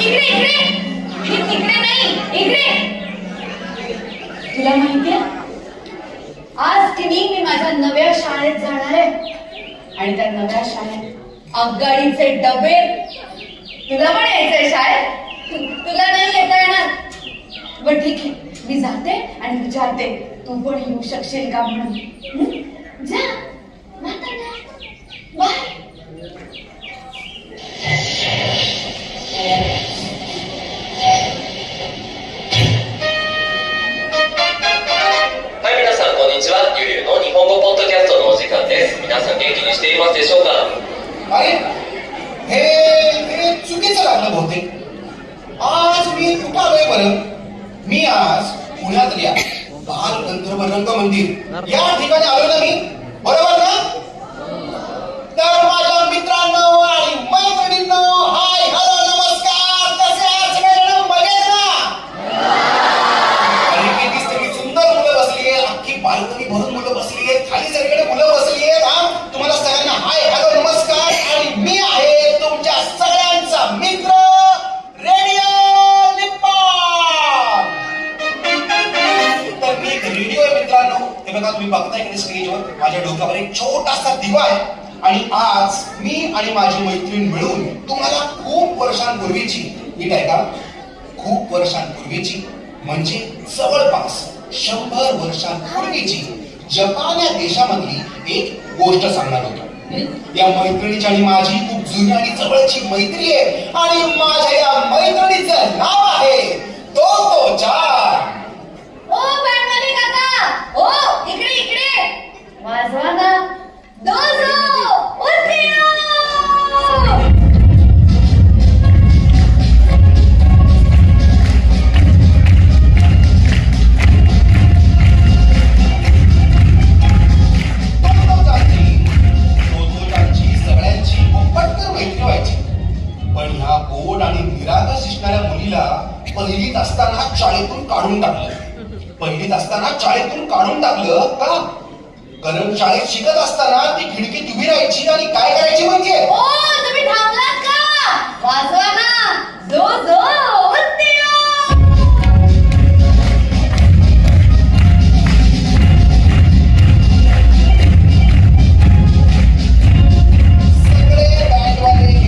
इकडे इकडे. हे नाही इकडे. तुला माहितीये? आज तिने मी माझ्या नव्या शाळेत जाणार आहे. आणि त्या नव्या शाळेत आगगाडीचे डबे. तुला पण यायचंय शाळेत? तुला नाही येता येणार. बरं ठीक आहे. मी जाते आणि विचारते. तू पण येऊ शकशील का म्हणून? जा. 本語ポッドキャストのお時間です。皆さん、元気にしていますでしょうか अरे हे हे चुकीचं लागलं बहुतेक आज मी कुठं आलोय बरं मी आज पुण्यातल्या बाल गंधर्व रंग मंदिर या ठिकाणी आलो ना मी मुलं बसली आहेत खाली सगळीकडे मुलं बसली आहेत हा तुम्हाला सगळ्यांना हाय हॅलो नमस्कार. आणि मी आहे तुमच्या सगळ्यांचा मित्र रेडिओ तर मी एक रेडिओ आहे मित्रांनो. हे बघा तुम्ही बघताय की स्टेजवर? माझ्या डोक्यावर एक छोटासा दिवा आहे. आणि आज मी आणि माझी मैत्रीण मिळून तुम्हाला खूप वर्षांपूर्वीची नीट आहे का? खूप वर्षांपूर्वीची म्हणजे जवळपास शंभर वर्षांपूर्वीची जपान या देशामधली एक गोष्ट सांगणार होतो. या मैत्रिणीची आणि माझी खूप जुनी आणि जवळची मैत्री आहे. आणि माझ्या या मैत्रिणीचं नाव आणि निरागस दिसणाऱ्या मुलीला पहिलीत असताना शाळेतून काढून टाकलं. पहिलीत असताना शाळेतून काढून टाकलं का? कारण शाळेत शिकत असताना ती खिडकीत उभी राहायची आणि काय काय